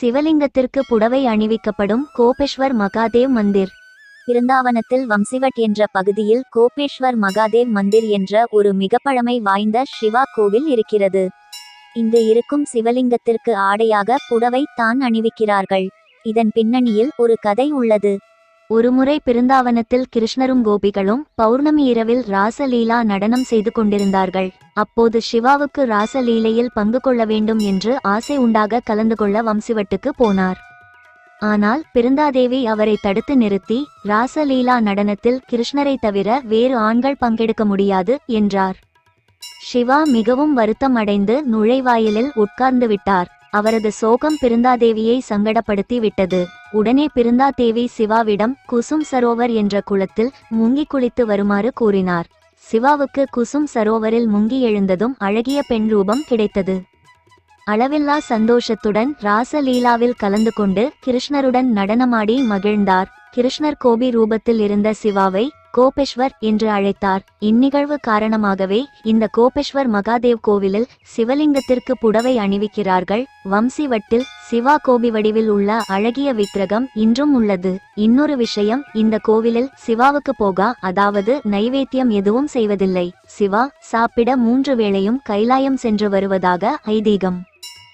சிவலிங்கத்திற்கு புடவை அணிவிக்கப்படும் கோபேஸ்வர் மகாதேவ் மந்திர். பிருந்தாவனத்தில் வம்சிவட் என்ற பகுதியில் கோபேஸ்வர் மகாதேவ் மந்திர் என்ற ஒரு மிக பழமை வாய்ந்த சிவா கோவில் இருக்கிறது. இங்கு இருக்கும் சிவலிங்கத்திற்கு ஆடையாக புடவை தான் அணிவிக்கிறார்கள். இதன் பின்னணியில் ஒரு கதை உள்ளது. ஒருமுறை பிருந்தாவனத்தில் கிருஷ்ணரும் கோபிகளும் பௌர்ணமி இரவில் ராசலீலா நடனம் செய்து கொண்டிருந்தார்கள். அப்போது சிவாவுக்கு ராசலீலையில் பங்கு கொள்ள வேண்டும் என்று ஆசை உண்டாக கலந்து கொள்ள வம்சிவட்டுக்கு போனார். ஆனால் பிருந்தாதேவி அவரை தடுத்து நிறுத்தி ராசலீலா நடனத்தில் கிருஷ்ணரை தவிர வேறு ஆண்கள் பங்கெடுக்க முடியாது என்றார். சிவா மிகவும் வருத்தம் அடைந்து நுழைவாயிலில் உட்கார்ந்து விட்டார். அவரது சோகம் பிருந்தாதேவியை சங்கடப்படுத்தி விட்டது. உடனே பிருந்தா தேவி சிவாவிடம் குசும் சரோவர் என்ற குளத்தில் முங்கி குளித்து வருமாறு கூறினார். சிவாவுக்கு குசும் சரோவரில் முங்கி எழுந்ததும் அழகிய பெண் ரூபம் கிடைத்தது. அளவில்லா சந்தோஷத்துடன் ராசலீலாவில் கலந்து கொண்டு கிருஷ்ணருடன் நடனமாடி மகிழ்ந்தார். கிருஷ்ணர் கோபி ரூபத்தில் இருந்த சிவாவை கோபேஸ்வர் என்று அழைத்தார். இந்நிகழ்வு காரணமாகவே இந்த கோபேஸ்வர் மகாதேவ் கோவிலில் சிவலிங்கத்திற்கு புடவை அணிவிக்கிறார்கள். வம்சிவட்டில் சிவா கோபி வடிவில் உள்ள அழகிய விக்கிரகம் இன்றும் உள்ளது. இன்னொரு விஷயம் இந்த கோவிலில் சிவாவுக்கு போகா அதாவது நைவேத்தியம் எதுவும் செய்வதில்லை. சிவா சாப்பிட மூன்று வேளையும் கைலாயம் சென்று வருவதாக ஐதீகம்.